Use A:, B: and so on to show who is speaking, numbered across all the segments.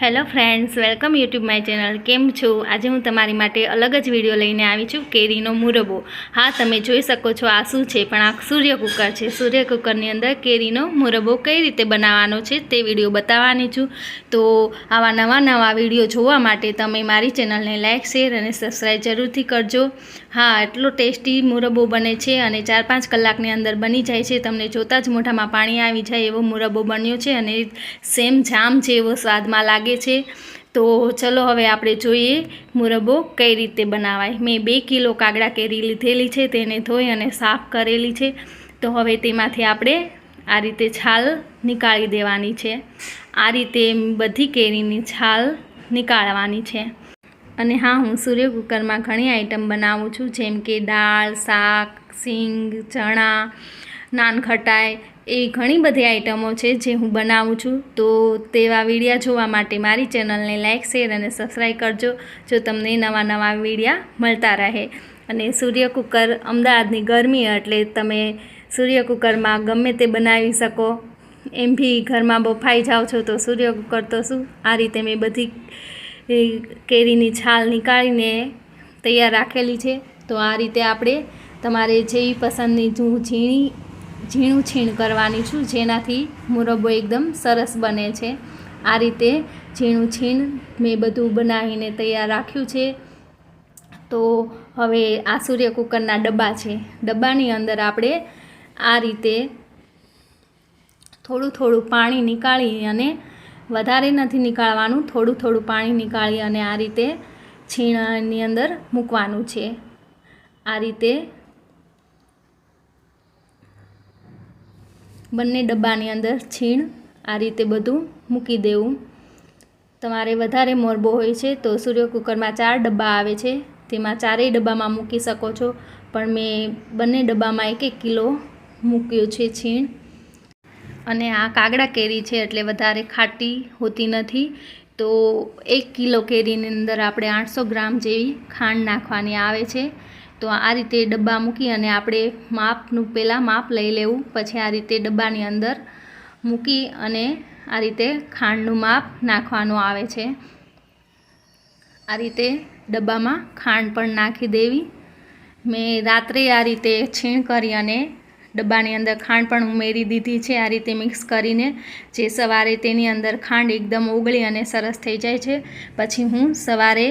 A: Hello friends welcome YouTube my channel કેમ છો? આજે હું તમારી માટે અલગ જ વીડિયો લઈને આવી છું, કેરીનો મુરબો હા, તમે જોઈ શકો છો આ શું છે, પણ આ સૂર્ય કુકર છે. સૂર્ય કુકરની અંદર કેરીનો મુરબો કઈ રીતે બનાવવાનો છે તે વીડિયો બતાવવાની છું. તો આવા નવા નવા વીડિયો જોવા માટે તમે મારી ચેનલને લાઇક શેર અને સબસ્ક્રાઈબ જરૂરથી કરજો. હા, એટલો ટેસ્ટી મુરબો બને છે અને ચાર પાંચ કલાકની અંદર બની જાય છે. તમને જોતાં જ મોઢામાં પાણી આવી જાય એવો મુરબો બન્યો છે અને સેમ જામ જેવો સ્વાદમાં લાગે છે. તો ચલો હવે આપણે જોઈએ મુરબ્બો કઈ રીતે બનાવાય. મેં બે કિલો કાગડા કેરી લીધેલી છે, તેને ધોઈ અને સાફ કરેલી છે. તો હવે તેમાંથી આપણે આ રીતે છાલ નીકાળી દેવાની છે. આ રીતે બધી કેરીની છાલ નીકાળવાની છે. અને હા, હું સૂર્ય કુકરમાં ઘણી આઈટમ બનાવું છું, જેમ કે દાળ, શાક, સિંગ, ચણા નાન ખટાઈ એવી ઘણી બધી આઈટમો છે જે હું બનાવું છું. તો તેવા વિડીયા જોવા માટે મારી ચેનલને લાઇક શેર અને સબસ્ક્રાઈબ કરજો, જો તમને નવા નવા વિડીયા મળતા રહે. અને સૂર્ય કુકર અમદાવાદની ગરમી એટલે તમે સૂર્ય કુકરમાં ગમે તે બનાવી શકો. એમ બી ઘરમાં બફાઈ જાઓ છો તો સૂર્ય કુકર તો શું? આ રીતે મેં બધી કેરીની છાલ નીકાળીને તૈયાર રાખેલી છે. તો આ રીતે આપણે તમારે જેવી પસંદની ઝીણી ઝીણું છીણ કરવાની છું, જેનાથી મુરબ્બો એકદમ સરસ બને છે. આ રીતે ઝીણું છીણ મેં બધું બનાવીને તૈયાર રાખ્યું છે. તો હવે આ સૂર્ય કુકરના ડબ્બા છે. ડબ્બાની અંદર આપણે આ રીતે થોડું થોડું પાણી નીકાળી અને વધારે નથી નીકાળવાનું થોડું થોડું પાણી નીકાળી અને આ રીતે છીણની અંદર મૂકવાનું છે. આ રીતે બંને ડબ્બાની અંદર છીણ આ રીતે બધું મૂકી દેવું. તમારે વધારે મોરબો હોય છે તો સૂર્ય કુકરમાં ચાર ડબ્બા આવે છે. તેમાં ચારેય ડબ્બામાં મૂકી શકો છો. પણ મેં બંને ડબ્બામાં એક એક કિલો મૂક્યું છે છીણ. અને આ કાગડા કેરી છે એટલે વધારે ખાટી હોતી નથી. તો એક કિલો કેરીની અંદર આપણે આઠસો ગ્રામ જેવી ખાંડ નાખવાની આવે છે. તો આ રીતે ડબ્બા મૂકી અને આપણે માપનું પહેલાં માપ લઈ લેવું, પછી આ રીતે ડબ્બાની અંદર મૂકી અને આ રીતે ખાંડનું માપ નાખવાનું આવે છે. આ રીતે ડબ્બામાં ખાંડ પણ નાખી દેવી. મેં રાત્રે આ રીતે છીણ કરી અને ડબ્બાની અંદર ખાંડ પણ ઉમેરી દીધી છે. આ રીતે મિક્સ કરીને જે સવારે તેની અંદર ખાંડ એકદમ ઓગળી અને સરસ થઈ જાય છે. પછી હું સવારે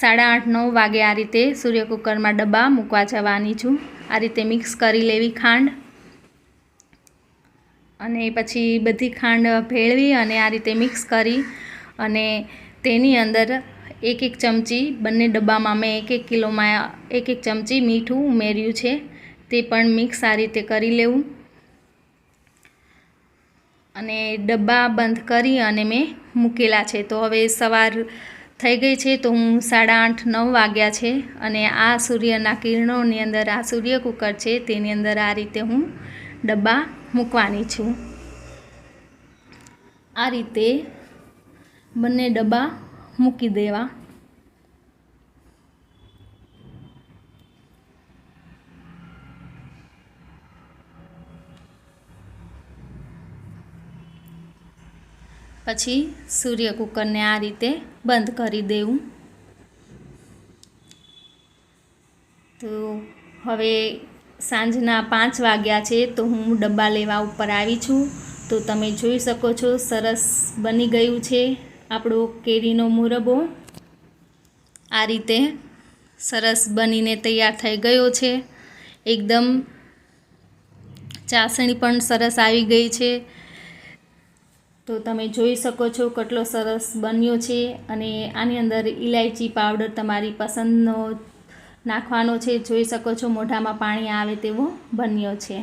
A: સાડા આઠ, નવ વાગે આ રીતે સૂર્ય કુકરમાં ડબ્બા મૂકવા જવાની છું. આ રીતે મિક્સ કરી લેવી ખાંડ અને પછી બધી ખાંડ ભેળવી અને આ રીતે મિક્સ કરી અને તેની અંદર એક એક ચમચી, બંને ડબ્બામાં મેં એક એક કિલોમાં એક એક ચમચી મીઠું ઉમેર્યું છે. તે પણ મિક્સ આ રીતે કરી લેવું. અને ડબ્બા બંધ કરી અને મેં મૂકેલા છે. તો હવે સવાર થઈ ગઈ છે તો હું સાડા આઠ, નવ વાગ્યા છે અને આ સૂર્યના કિરણોની અંદર આ સૂર્ય કુકર છે તેની અંદર આ રીતે હું ડબ્બા મૂકવાની છું. આ રીતે બંને ડબ્બા મૂકી દેવા. પછી સૂર્ય કુકરને આ રીતે બંધ કરી દેવું. તો હવે સાંજના પાંચ વાગ્યા છે તો હું ડબ્બા લેવા ઉપર આવી છું. તો તમે જોઈ શકો છો, સરસ બની ગયું છે આપણો કેરીનો મુરબો આ રીતે સરસ બનીને તૈયાર થઈ ગયો છે. એકદમ ચાસણી પણ સરસ આવી ગઈ છે. તો તમે જોઈ શકો છો કેટલો સરસ બન્યો છે અને આની અંદર ઇલાયચી પાવડર તમારી પસંદનો નાખવાનો છે. જોઈ શકો છો મોઢામાં પાણી આવે તેવો બન્યો છે.